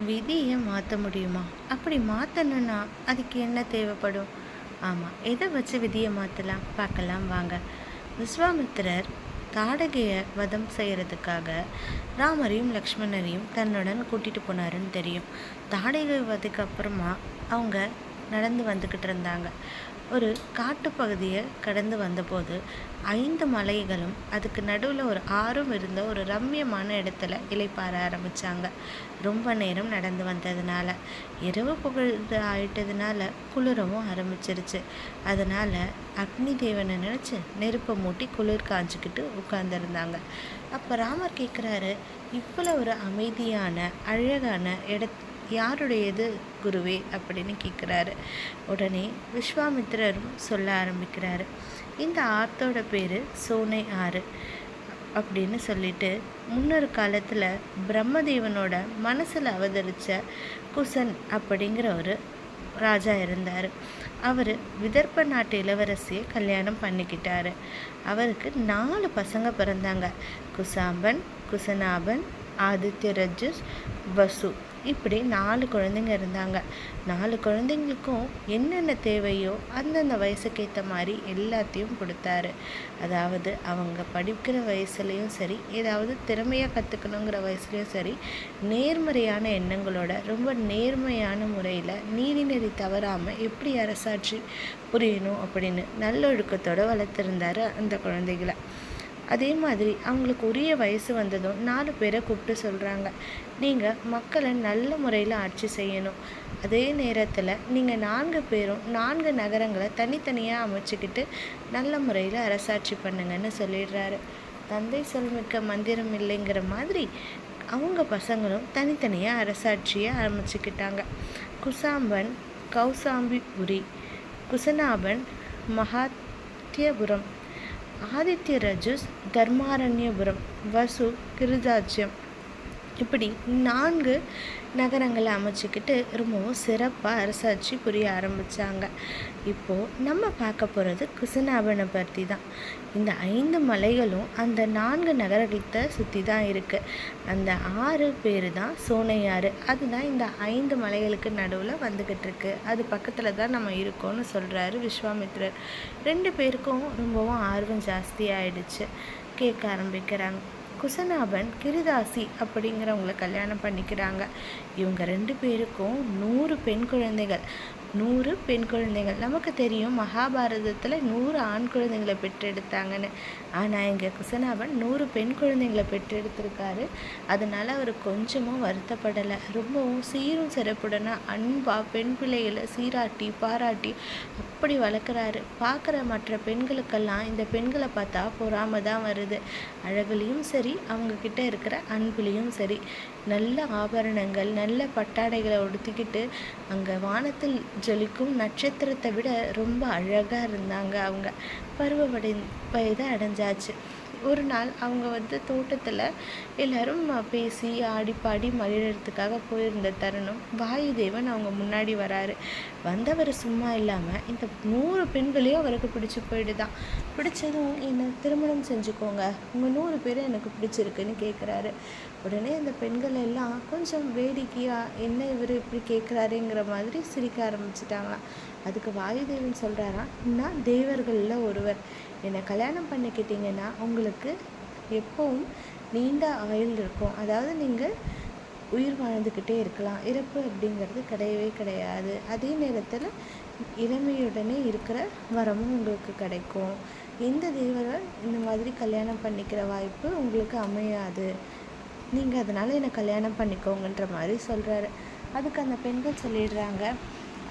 விதியை மாற்ற முடியுமா? அப்படி மாற்றணுன்னா அதுக்கு என்ன தேவைப்படும்? ஆமாம் எதை வச்சு விதியை மாற்றலாம் பார்க்கலாம் வாங்க. விஸ்வாமித்திரர் தாடகையை வதம் செய்கிறதுக்காக ராமரையும் லக்ஷ்மணரையும் தன்னுடன் கூட்டிகிட்டு போனாருன்னு தெரியும். தாடகை வதக்கு அப்புறமா அவங்க நடந்து வந்துக்கிட்டு இருந்தாங்க. ஒரு காட்டுப்பகுதியை கடந்து வந்தபோது ஐந்து மலைகளும் அதுக்கு நடுவில் ஒரு ஆறும் இருந்த ஒரு ரம்மியமான இடத்துல இலைப்பாற ஆரம்பித்தாங்க ரொம்ப நேரம் நடந்து வந்ததுனால. இரவு புகழ்ந்து ஆயிட்டதுனால குளிரவும் ஆரம்பிச்சிருச்சு. அதனால் அக்னி தேவனை நினச்சி நெருப்பை மூட்டி குளிர் காஞ்சிக்கிட்டு உட்காந்துருந்தாங்க அப்போ ராமர் கேட்குறாரு இவ்வளோ ஒரு அமைதியான அழகான இடத் யாருடையது குருவே? அப்படின்னு கேட்குறாரு. உடனே விஸ்வாமித்திரரும் சொல்ல ஆரம்பிக்கிறாரு. இந்த ஆத்தோட பேர் சோனை ஆறு அப்படின்னு சொல்லிட்டு முன்னொரு காலத்தில் பிரம்மதேவனோட மனசில் அவதரித்த குசன் அப்படிங்கிற ஒரு ராஜா இருந்தார். அவர் விதர்ப்ப நாட்டு இளவரசியை கல்யாணம் பண்ணிக்கிட்டாரு. அவருக்கு நாலு பசங்க பிறந்தாங்க. குசாம்பன் குசனாபன் ஆதித்ய ரஜஸ் வசு. இப்படி நாலு குழந்தைங்க இருந்தாங்க. நாலு குழந்தைங்களுக்கும் என்னென்ன தேவையோ அந்தந்த வயசுக்கு ஏற்ற மாதிரி எல்லாத்தையும் கொடுத்தாரு. அதாவது அவங்க படிக்கிற வயசுலேயும் சரி ஏதாவது திறமையாக கற்றுக்கணுங்கிற வயசுலேயும் சரி நேர்மறையான எண்ணங்களோட ரொம்ப நேர்மையான முறையில் நீதிநெறி தவறாமல் எப்படி அரசாட்சி புரியணும் அப்படின்னு நல்லொழுக்கத்தோடு வளர்த்துருந்தாரு அந்த குழந்தைகளை. அதே மாதிரி அவங்களுக்கு உரிய வயசு வந்ததும் நாலு பேரை கூப்பிட்டு சொல்கிறாங்க நீங்கள் மக்களை நல்ல முறையில் ஆட்சி செய்யணும். அதே நேரத்தில் நீங்கள் நான்கு பேரும் நான்கு நகரங்களை தனித்தனியாக அமைச்சுக்கிட்டு நல்ல முறையில் அரசாட்சி பண்ணுங்கன்னு சொல்லிடுறாரு. தந்தை சொல்மிக்க மந்திரம் இல்லைங்கிற மாதிரி அவங்க பசங்களும் தனித்தனியாக அரசாட்சியை ஆரம்பிச்சுக்கிட்டாங்க குசாம்பன் கௌசாம்பிபுரி குசனாபன் மகாத்தியபுரம் ஆதித்ய ரஜுஸ் தர்மாரண்யபுரம் வசு கிருதாச்சியம் இப்படி நான்கு நகரங்களை அமைச்சிக்கிட்டு ரொம்பவும் சிறப்பாக அரசாட்சி புரிய ஆரம்பித்தாங்க இப்போது நம்ம பார்க்க போகிறது குசநாபனை பற்றி தான் இந்த ஐந்து மலைகளும் அந்த நான்கு நகரத்தை சுற்றி தான் இருக்குது அந்த ஆறு பேர் தான் சோனையாறு. அதுதான் இந்த ஐந்து மலைகளுக்கு நடுவில் வந்துக்கிட்டு இருக்கு. அது பக்கத்தில் தான் நம்ம இருக்கோம்னு சொல்கிறாரு விஸ்வாமித்ரர். ரெண்டு பேருக்கும் ரொம்பவும் ஆர்வம் ஜாஸ்தி ஆயிடுச்சு. கேட்க ஆரம்பிக்கிறாங்க. குசநாபன் கிருதாசி அப்படிங்கிறவங்கள கல்யாணம் பண்ணிக்கிறாங்க. இவங்க ரெண்டு பேருக்கும் நூறு பெண் குழந்தைகள். நூறு பெண் குழந்தைகள். நமக்கு தெரியும் மகாபாரதத்தில் நூறு ஆண் குழந்தைங்களை பெற்றெடுத்தாங்கன்னு. ஆனால் இங்கே குசனாபன் நூறு பெண் குழந்தைங்களை பெற்றெடுத்திருக்காரு. அதனால் அவர் கொஞ்சமும் வருத்தப்படலை. ரொம்பவும் சீரும் சிறப்புடனா அன்பாக பெண் பிள்ளைகளை சீராட்டி பாராட்டி அப்படி வளர்க்குறாரு. பார்க்குற மற்ற பெண்களுக்கெல்லாம் இந்த பெண்களை பார்த்தா பொறாம தான் வருது. அழகுலேயும் சரி அவங்கக்கிட்ட இருக்கிற அன்புலேயும் சரி. நல்ல ஆபரணங்கள் நல்ல பட்டாடைகளை உடுத்திக்கிட்டு அங்கே வானத்தில் ஜொலிக்கும் நட்சத்திரத்தை விட ரொம்ப அழகாக இருந்தாங்க அவங்க. பருவமடை வயதை அடைஞ்சாச்சு. ஒரு நாள் அவங்க வந்து தோட்டத்தில் எல்லோரும் பேசி ஆடி பாடி மகிழறதுக்காக போயிருந்த தருணம் வாயுதேவன் அவங்க முன்னாடி வராரு. வந்தவர் சும்மா இல்லாமல் இந்த நூறு பெண்களையும் அவருக்கு பிடிச்சி போயிடுதான். பிடிச்சதும் என்னை திருமணம் செஞ்சுக்கோங்க. உங்கள் நூறு பேரும் எனக்கு பிடிச்சிருக்குன்னு கேட்குறாரு உடனே அந்த பெண்கள் எல்லாம் கொஞ்சம் வேடிக்கையாக என்ன இவர் இப்படி கேட்குறாருங்கிற மாதிரி சிரிக்க ஆரம்பிச்சிட்டாங்களாம். அதுக்கு வாயுதேவன் சொல்கிறாராம் நான் தேவர்களில் ஒருவர். என்னை கல்யாணம் பண்ணிக்கிட்டீங்கன்னா உங்களுக்கு எப்பவும் நீண்ட ஆயுள் இருக்கும். அதாவது நீங்கள் உயிர் வாழ்ந்துக்கிட்டே இருக்கலாம். இறப்பு அப்படிங்கிறது கிடையவே கிடையாது. அதே நேரத்தில் இளமையுடனே இருக்கிற வரமும் உங்களுக்கு கிடைக்கும். எந்த தேவர்கள் இந்த மாதிரி கல்யாணம் பண்ணிக்கிற வாய்ப்பு உங்களுக்கு அமையாது. நீங்கள் அதனால் என்னை கல்யாணம் பண்ணிக்கோங்கன்ற மாதிரி சொல்கிறாரு அதுக்கு அந்த பெண்கள் சொல்லிடுறாங்க.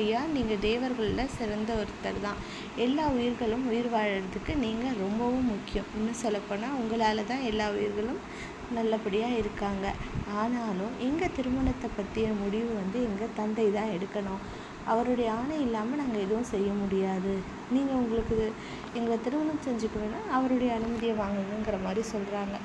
ஐயா நீங்கள் தேவர்களில் சிறந்த ஒருத்தர் தான். எல்லா உயிர்களும் உயிர் வாழறதுக்கு நீங்கள் ரொம்பவும் முக்கியம். இன்னும் சொல்லப்போனால் உங்களால் தான் எல்லா உயிர்களும் நல்லபடியாக இருக்காங்க. ஆனாலும் எங்கள் திருமணத்தை பற்றிய முடிவு வந்து எங்கள் தந்தை தான் எடுக்கணும். அவருடைய ஆணை இல்லாமல் நாங்கள் எதுவும் செய்ய முடியாது. நீங்கள் உங்களுக்கு எங்களை திருமணம் செஞ்சுக்கணுன்னா அவருடைய அனுமதியை வாங்கணுங்கிற மாதிரி சொல்கிறாங்க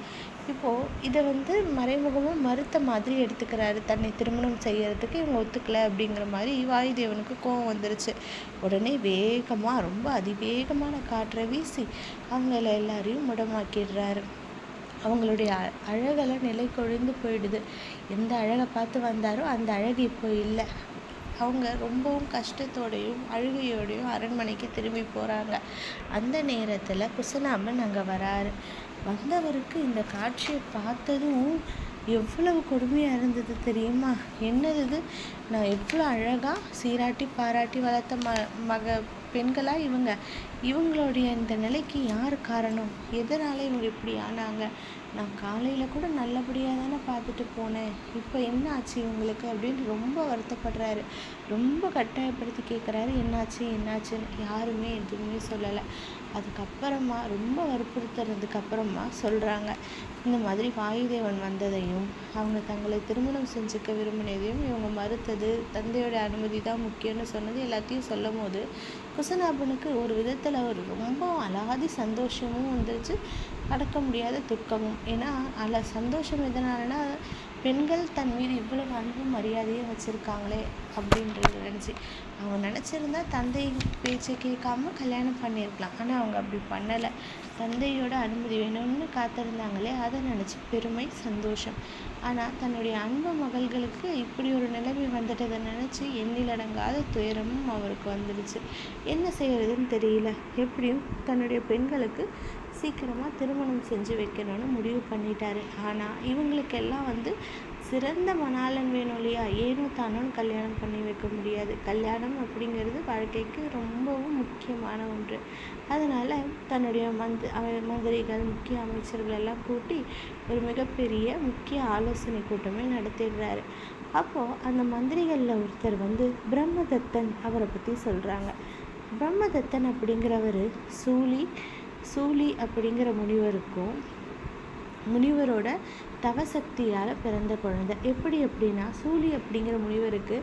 இப்போது இதை வந்து மறைமுகமாக மறுத்த மாதிரி எடுத்துக்கிறாரு. தன்னை திருமணம் செய்கிறதுக்கு இவங்க ஒத்துக்கலை அப்படிங்கிற மாதிரி வாயுதேவனுக்கு கோவம் வந்துருச்சு. உடனே வேகமாக ரொம்ப அதிவேகமான காற்றை வீசி அவங்கள எல்லாரையும் முடமாக்கிடுறாரு. அவங்களுடைய அ- அழகெல்லாம் நிலை கொழுந்து போயிடுது. எந்த அழகை பார்த்து வந்தாரோ அந்த அழகு இப்போ இல்லை. அவங்க ரொம்பவும் கஷ்டத்தோடையும் அழுகையோடையும் அரண்மனைக்கு திரும்பி போகிறாங்க அந்த நேரத்தில் குசனாமன் அங்கே வராரு. வந்தவருக்கு இந்த காட்சியை பார்த்ததும் எவ்வளவு கொடுமையாக இருந்தது தெரியுமா? என்னது இது? நான் எவ்வளோ அழகாக சீராட்டி பாராட்டி வளர்த்த ம மக பெண்களா இவங்க? இவங்களுடைய இந்த நிலைக்கு யார் காரணம்? எதனால் இவங்க இப்படி ஆனாங்க? நான் காலையில் கூட நல்லபடியாக தானே பார்த்துட்டு போனேன். இப்போ என்ன ஆச்சு இவங்களுக்கு? அப்படின்னு ரொம்ப வருத்தப்படுறாரு. ரொம்ப கட்டாயப்படுத்தி கேட்குறாரு என்னாச்சு என்னாச்சுன்னு யாருமே எதுவுமே சொல்லலை. அதுக்கப்புறமா ரொம்ப வற்புறுத்துறதுக்கு அப்புறமா சொல்கிறாங்க இந்த மாதிரி வாயுதேவன் வந்ததையும் அவங்க தங்களை திருமணம் செஞ்சுக்க விரும்பினதையும் இவங்க மறுத்தது. தந்தையோட அனுமதி தான் முக்கியம்னு சொன்னது. எல்லாத்தையும் சொல்லும் போது குசநாபனுக்கு ஒரு விதத்தில் ஒரு ரொம்ப அலாதி சந்தோஷமும் வந்துருச்சு. அடக்க முடியாத துக்கமும். ஏன்னா அதில் சந்தோஷம் எதனாலனா பெண்கள் தன் மீது இவ்வளவு அன்பு மரியாதையும் வச்சுருக்காங்களே அப்படின்றது நினச்சி. அவங்க நினச்சிருந்தா தந்தை பேச்சை கேட்காம கல்யாணம் பண்ணியிருக்கலாம். ஆனால் அவங்க அப்படி பண்ணலை. தந்தையோட அனுமதி வேணும்னு காத்திருந்தாங்களே அதை நினச்சி பெருமை சந்தோஷம். ஆனால் தன்னுடைய அன்பு மகள்களுக்கு இப்படி ஒரு நிலைமை வந்துட்டதை நினச்சி எண்ணிலடங்காத துயரமும் அவருக்கு வந்துடுச்சு. என்ன செய்கிறதுன்னு தெரியல. எப்படியும் தன்னுடைய பெண்களுக்கு சீக்கிரமாக திருமணம் செஞ்சு வைக்கணும்னு முடிவு பண்ணிட்டாரு. ஆனால் இவங்களுக்கெல்லாம் வந்து சிறந்த மணாளன் வேணும் இல்லையா? ஏனோ தானோன்னு கல்யாணம் பண்ணி வைக்க முடியாது. கல்யாணம் அப்படிங்கிறது வாழ்க்கைக்கு ரொம்பவும் முக்கியமான ஒன்று. அதனால் தன்னுடைய மந்த் மந்திரிகள் முக்கிய அமைச்சர்கள் எல்லாம் கூட்டி ஒரு மிகப்பெரிய முக்கிய ஆலோசனை கூட்டமே நடத்திடுறாரு. அப்போது அந்த மந்திரிகளில் ஒருத்தர் வந்து பிரம்மதத்தன் அவரை பற்றி சொல்கிறாங்க பிரம்மதத்தன் அப்படிங்கிறவர் சூலி சூலி அப்படிங்கிற முனிவருக்கும் முனிவரோட தவசக்தியால் பிறந்த குழந்தை. எப்படி அப்படின்னா சூலி அப்படிங்கிற முனிவருக்கு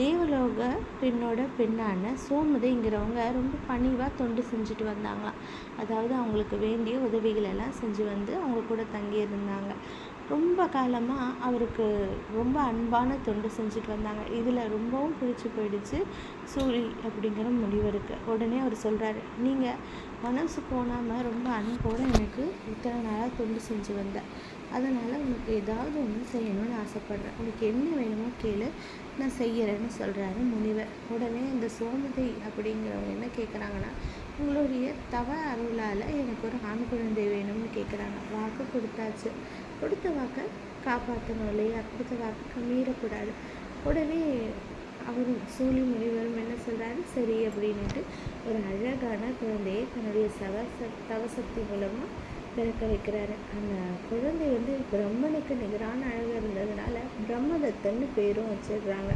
தேவலோக பெண்ணோட பெண்ணான சோமதைங்கிறவங்க ரொம்ப பணிவாக தொண்டு செஞ்சுட்டு வந்தாங்களாம். அதாவது அவங்களுக்கு வேண்டிய உதவிகளெல்லாம் எல்லாம் செஞ்சு வந்து அவங்க கூட தங்கி இருந்தாங்க. ரொம்ப காலமாக அவருக்கு ரொம்ப அன்பான தொண்டு செஞ்சுட்டு வந்தாங்க. இதில் ரொம்பவும் பிடிச்சி போயிடுச்சு சூரி அப்படிங்கிற முனிவருக்கு. உடனே அவர் சொல்கிறாரு நீங்கள் மனசு போனாமல் ரொம்ப அன்போடு எனக்கு இத்தனை நாளாக தொண்டு செஞ்சு வந்தேன் அதனால் உனக்கு ஏதாவது ஒன்று செய்யணும்னு ஆசைப்பட்றேன். உனக்கு என்ன வேணுமோ கேளு. நான் செய்கிறேன்னு சொல்கிறாரு முனிவர். உடனே இந்த சோமதி அப்படிங்கிறவங்க என்ன கேட்குறாங்கன்னா உங்களுடைய தவ அருளால் எனக்கு ஒரு ஆண் குழந்தை வேணும்னு கேட்குறாங்க வாக்கு கொடுத்தாச்சு. கொடுத்த வாக்கை காப்பாற்றணும் இல்லையா? கொடுத்த வாக்கு மீறக்கூடாது. உடனே அவர் சூழி முனிவரும் என்ன சொல்கிறாரு சரி அப்படின்ட்டு ஒரு அழகான குழந்தையை தன்னுடைய சவச தவசக்தி மூலமாக பிறக்க வைக்கிறாரு. அந்த குழந்தை வந்து பிரம்மனுக்கு நிகரான அழகு இருந்ததுனால பிரம்மதத்தன்னு பேரும் வச்சிடுறாங்க.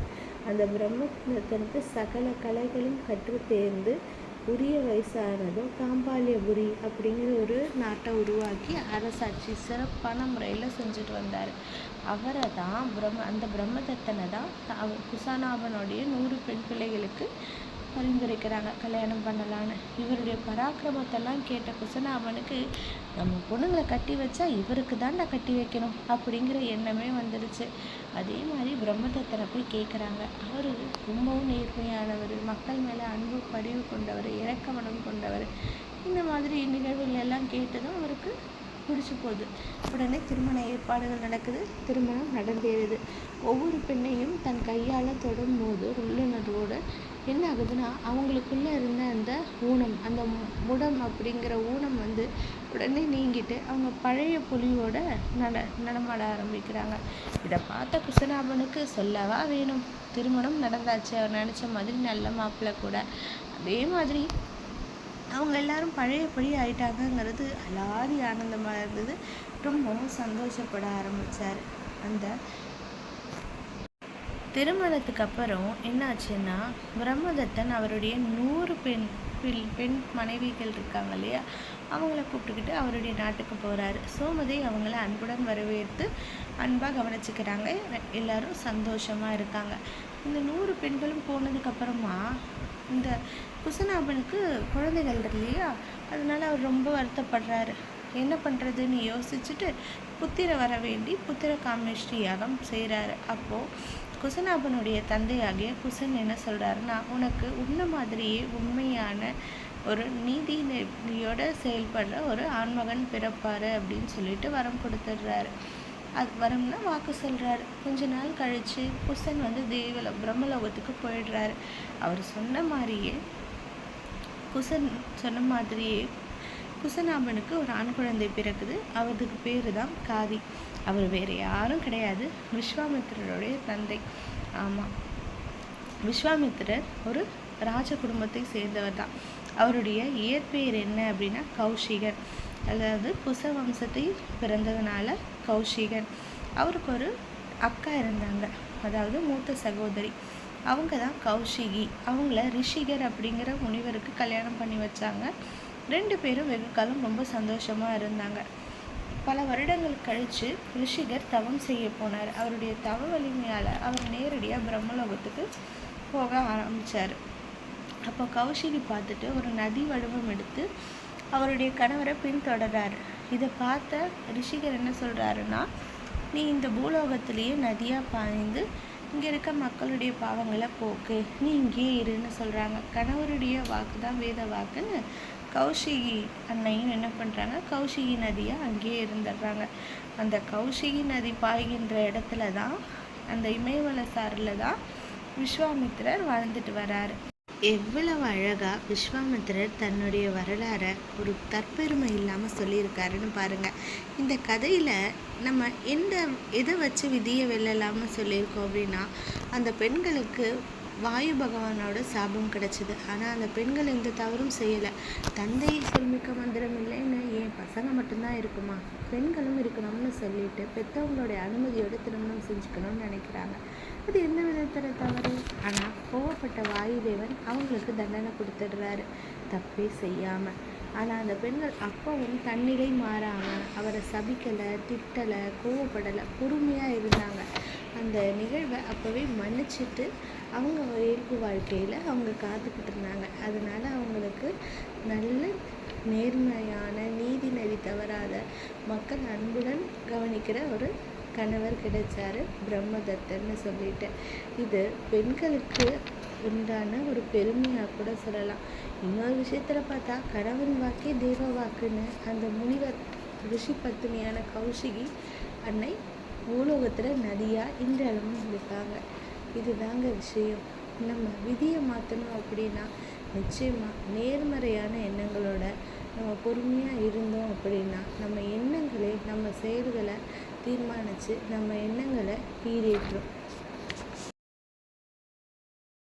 அந்த பிரம்மதத்தனுக்கு சகல கலைகளும் கற்று தேர்ந்து உரிய வயசானதும் காம்பாலியபுரி அப்படிங்கிற ஒரு நாட்டை உருவாக்கி அரசாட்சி சிறப்பான முறையில் செஞ்சுட்டு வந்தார். அவரை தான் பிரம்ம அந்த பிரம்மதத்தனை தான் அவர் குசானாபனுடைய நூறு பெண் பிள்ளைகளுக்கு பரிந்துரைக்கிறாங்க. கல்யாணம் பண்ணலான்னு. இவருடைய பராக்கிரமத்தெல்லாம் கேட்ட குசனாமனுக்கு நம்ம பொண்ணுங்களை கட்டி வச்சா இவருக்கு தான்டா கட்டி வைக்கணும் அப்படிங்கிற எண்ணமே வந்துடுச்சு. அதே மாதிரி பிரம்மதத்தனை போய் கேட்குறாங்க அவர் ரொம்பவும் நேர்மையானவர் மக்கள் மேலே அன்பு படிவு கொண்டவர் இறக்கமனம் கொண்டவர். இந்த மாதிரி நிகழ்வுகள் எல்லாம் கேட்டதும் அவருக்கு பிடிச்சி போகுது. உடனே திருமண ஏற்பாடுகள் நடக்குது. திருமணம் நடந்தேறுது. ஒவ்வொரு பெண்ணையும் தன் கையால் தொடும்போது உள்ளுணர்வோடு ஆகுதுன்னா அவங்களுக்குள்ளே இருந்த அந்த ஊனம் அந்த முடம் அப்படிங்கிற ஊனம் வந்து உடனே நீங்கிட்டு அவங்க பழைய புலியோட நட நடமாட ஆரம்பிக்கிறாங்க. இதை பார்த்த குசனாபனுக்கு சொல்லவா வேணும்? திருமணம் நடந்தாச்சு அவர் நினச்ச மாதிரி நல்ல மாப்பிள்ளை கூட. அதே மாதிரி அவங்க எல்லாரும் பழையபடி ஆயிட்டாங்கங்கிறது அலாதி ஆனந்தமாக இருந்தது. ரொம்பவும் சந்தோஷப்பட ஆரம்பிச்சார். அந்த திருமணத்துக்கு அப்புறம் என்னாச்சுன்னா பிரம்மதத்தன் அவருடைய நூறு பெண் பெண் பெண் மனைவிகள் இருக்காங்க இல்லையா? அவங்கள கூப்பிட்டுக்கிட்டு அவருடைய நாட்டுக்கு போகிறாரு சோமதி அவங்கள அன்புடன் வரவேற்று அன்பாக கவனிச்சுக்கிறாங்க. எல்லாரும் சந்தோஷமாக இருக்காங்க. இந்த நூறு பெண்களும் போனதுக்கப்புறமா இந்த குசநாபனுக்கு குழந்தைகள் இல்லையா? அதனால அவர் ரொம்ப வருத்தப்படுறாரு. என்ன பண்ணுறதுன்னு யோசிச்சுட்டு புத்திர வர வேண்டி புத்திர காமேஷ்டி யாகம் செய்கிறாரு அப்போது குசநாபனுடைய தந்தையாகிய குசன் என்ன சொல்கிறாருன்னா உனக்கு உன்ன மாதிரியே உண்மையான ஒரு நீதி நெறியோட செயல்படுற ஒரு ஆண்மகன் பிறப்பாரு அப்படின்னு சொல்லிட்டு வரம் கொடுத்துட்றாரு. அது வரம்னா வாக்கு சொல்கிறாரு கொஞ்ச நாள் கழித்து குசன் வந்து தேவல பிரம்மலோகத்துக்கு போயிடுறாரு. அவர் சொன்ன மாதிரியே குசன் சொன்ன மாதிரியே குசநாமனுக்கு ஒரு ஆண் குழந்தை பிறக்குது. அவருக்கு பேர் தான் காதி. அவர் வேறு யாரும் கிடையாது. விஸ்வாமித்திரருடைய தந்தை. ஆமாம் விஸ்வாமித்திரர் ஒரு ராஜ குடும்பத்தை சேர்ந்தவர் தான் அவருடைய இயற்பெயர் என்ன அப்படின்னா கௌஷிகன் அதாவது குச வம்சத்தை பிறந்ததுனால கௌஷிகன் அவருக்கு ஒரு அக்கா இருந்தாங்க. அதாவது மூத்த சகோதரி. அவங்க தான் கௌஷிகி. அவங்கள ரிஷிகர் அப்படிங்கிற முனிவருக்கு கல்யாணம் பண்ணி வச்சாங்க. ரெண்டு பேரும் வெகு காலம் ரொம்ப சந்தோஷமாக இருந்தாங்க. பல வருடங்கள் கழித்து ரிஷிகர் தவம் செய்ய போனார். அவருடைய தவ வலிமையால் அவர் நேரடியாக பிரம்மலோகத்துக்கு போக ஆரம்பித்தார் அப்போ கௌஷிகி பார்த்துட்டு ஒரு நதி வடிவம் எடுத்து அவருடைய கணவரை பின்தொடர்றாரு. இதை பார்த்த ரிஷிகர் என்ன சொல்கிறாருன்னா நீ இந்த பூலோகத்திலேயே நதியாக பாய்ந்து இங்கே இருக்க மக்களுடைய பாவங்களை போக்கு. நீ இங்கேயே இருன்னு சொல்கிறாங்க கணவருடைய வாக்கு தான் வேத வாக்குன்னு கௌஷிகி அன்னையும் என்ன பண்ணுறாங்க கௌஷிகி நதியை அங்கேயே இருந்துடுறாங்க. அந்த கௌஷிகி நதி பாய்கின்ற இடத்துல தான் அந்த இமயமலை சாரில் தான் விஸ்வாமித்திரர் வாழ்ந்துட்டு வராரு. எவ்வளவு அழகாக விஸ்வாமித்திரர் தன்னுடைய வரலாறை ஒரு தற்பெருமை இல்லாமல் சொல்லியிருக்காருன்னு பாருங்கள் இந்த கதையில் நம்ம எந்த எதை வச்சு விதியை வெல்லலாம்னு சொல்லியிருக்கோம் அப்படின்னா அந்த பெண்களுக்கு வாயு பகவானோட சாபம் கிடச்சிது. ஆனால் அந்த பெண்கள் எந்த தவறும் செய்யலை. தந்தை சொல்மிக்க மந்திரம் இல்லைன்னு ஏன் பசங்க மட்டும்தான் இருக்குமா? பெண்களும் இருக்கணும்னு சொல்லிட்டு பெற்றவங்களுடைய அனுமதியோடு திருமணம் செஞ்சுக்கணும்னு நினைக்கிறாங்க. அது எந்த விதத்தில் தவறு? ஆனால் கோவப்பட்ட வாயுதேவன் அவங்களுக்கு தண்டனை கொடுத்துடுறாரு. தப்பே செய்யாமல் ஆனால் அந்த பெண்கள் அப்பவும் தன்னிலை மாறாமல் அவரை சபிக்கலை திட்டலை கோவப்படலை பொறுமையாக இருந்தாங்க. அந்த நிகழ்வை அப்போவே மன்னிச்சிட்டு அவங்க இயல்பு வாழ்க்கையில் அவங்க காத்துக்கிட்டு இருந்தாங்க அதனால் அவங்களுக்கு நல்ல நேர்மையான நீதி நெறி தவறாத மக்கள் அன்புடன் கவனிக்கிற ஒரு கணவர் கிடைச்சாரு பிரம்மதத்தன்னு சொல்லிட்டு. இது பெண்களுக்கு உண்டான ஒரு பெருமையாக கூட சொல்லலாம். இன்னொரு விஷயத்தில் பார்த்தா கணவன் வாக்கே தெய்வ வாக்குன்னு அந்த முனிவர் ரிஷி பத்தினியான கௌஷிகி அன்னை பூலோகத்தில் நதியாக இன்றளவும் இருக்காங்க. இதுதாங்க விஷயம். நம்ம விதியை மாற்றணும் அப்படின்னா நிச்சயமாக நேர்மறையான எண்ணங்களோட நம்ம பொறுமையாக இருந்தோம் அப்படின்னா நம்ம எண்ணங்களே நம்ம செயல்களை தீர்மானித்து நம்ம எண்ணங்களை ஈடேற்றும்.